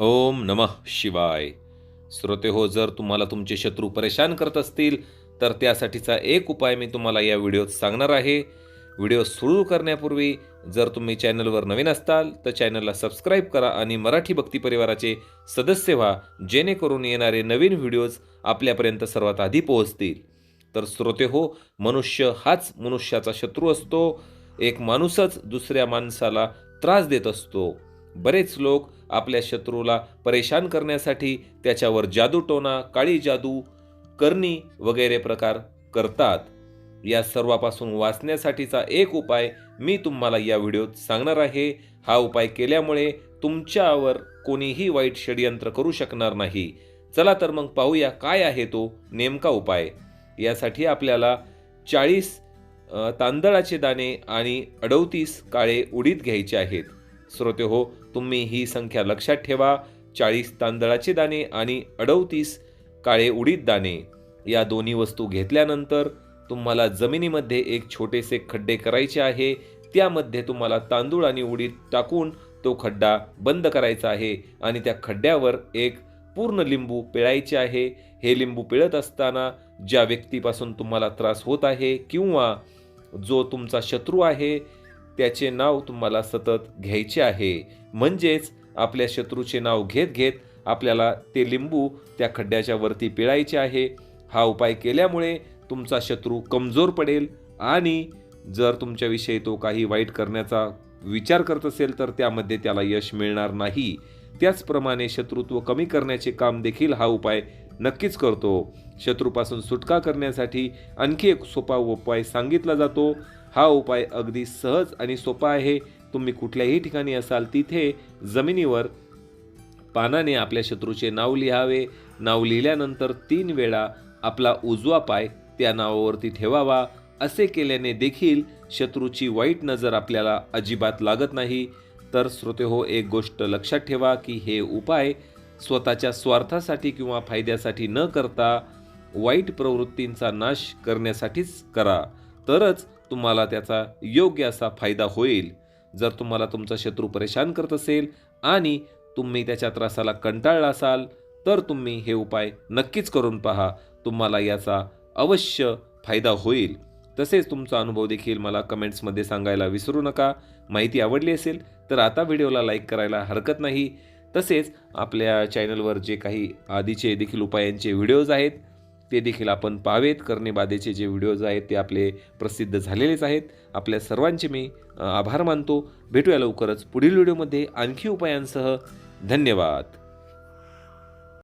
ओम नमः शिवाय. श्रोते हो जर तुम्हाला तुमचे शत्रू परेशान करत असतील तर त्यासाठीचा एक उपाय मी तुम्हाला या व्हिडिओत सांगणार आहे. व्हिडिओ सुरू करण्यापूर्वी जर तुम्ही चॅनलवर नवीन असताल तर चॅनलला सबस्क्राईब करा आणि मराठी भक्ती परिवाराचे सदस्य व्हा जेणेकरून येणारे नवीन व्हिडिओज आपल्यापर्यंत सर्वात आधी पोहोचतील. तर श्रोते हो मनुष्य हाच मनुष्याचा शत्रू असतो. एक माणूसच दुसऱ्या माणसाला त्रास देत असतो. बरेच लोक आपल्या शत्रूला परेशान करण्यासाठी त्याच्यावर जादूटोना काळी जादू करणी वगैरे प्रकार करतात. या सर्वापासून वाचण्यासाठीचा एक उपाय मी तुम्हाला या व्हिडिओत सांगणार आहे. हा उपाय केल्यामुळे तुमच्यावर कोणीही वाईट षडयंत्र करू शकणार नाही. चला तर मग पाहूया काय आहे तो नेमका उपाय. यासाठी आपल्याला चाळीस तांदळाचे दाणे आणि अडवतीस काळे उडीद घ्यायचे आहेत. श्रोते हो तुम्ही ही संख्या लक्षात ठेवा. चाळीस तांदळाचे दाणे आणि अडवतीस काळे उडीद दाणे. या दोन्ही वस्तू घेतल्यानंतर तुम्हाला जमिनीमध्ये एक छोटेसे खड्डे करायचे आहे. त्यामध्ये तुम्हाला तांदूळ आणि उडीद टाकून तो खड्डा बंद करायचा आहे आणि त्या खड्ड्यावर एक पूर्ण लिंबू पिळायचे आहे. हे लिंबू पिळत असताना ज्या व्यक्तीपासून तुम्हाला त्रास होत आहे किंवा जो तुमचा शत्रू आहे त्याचे नाव तुम्हाला सतत घ्यायचे आहे. म्हणजेच आपल्या शत्रूचे नाव घेत घेत आपल्याला ते लिंबू त्या खड्ड्याच्या वरती पिळायचे आहे. हा उपाय केल्यामुळे तुमचा शत्रू कमजोर पडेल आणि जर तुमच्याविषयी तो काही वाईट करण्याचा विचार करत असेल तर त्यामध्ये त्याला यश मिळणार नाही. त्याचप्रमाणे शत्रुत्व कमी करण्याचे काम देखील हा उपाय नक्कीच करतो. शत्रूपासून सुटका करण्यासाठी आणखी एक सोपा उपाय सांगितला जातो. हा उपाय अगदी सहज आणि सोपा आहे. तुम्ही कुठल्याही ठिकाणी असाल तिथे जमिनीवर पानाने आपल्या शत्रूचे नाव लिहावे. नाव लिहिल्यानंतर तीन वेळा आपला उजवा पाय त्या नावावरती ठेवावा. असे केल्याने देखील शत्रूची वाईट नजर आपल्याला अजिबात लागत नाही. तर श्रोते हो एक गोष्ट लक्षात ठेवा की हे उपाय स्वतःच्या स्वार्थासाठी किंवा फायद्यासाठी न करता वाईट प्रवृत्तींचा नाश करण्यासाठीच करा. तरच तुम्हाला त्याचा योग्य असा फायदा होईल. जर तुम्हाला तुमचा शत्रू परेशान करत असेल आणि तुम्ही त्याच्या त्रासाला कंटाळला असाल तर तुम्ही हे उपाय नक्कीच करून पहा. तुम्हाला याचा अवश्य फायदा होईल. तसेच तुमचा अनुभव देखील मला कमेंट्समध्ये सांगायला विसरू नका. माहिती आवडली असेल तर आता व्हिडिओला लाईक करायला हरकत नाही. तसेच आपल्या चॅनलवर जे काही आधीचे देखील उपायांचे व्हिडिओज आहेत ते देखील आपण पाहावेत करणेबाधेचे जे व्हिडिओज आहेत ते आपले प्रसिद्ध झालेलेच आहेत. आपल्या सर्वांचे मी आभार मानतो. भेटूया लवकरच पुढील व्हिडिओमध्ये आणखी उपायांसह धन्यवाद.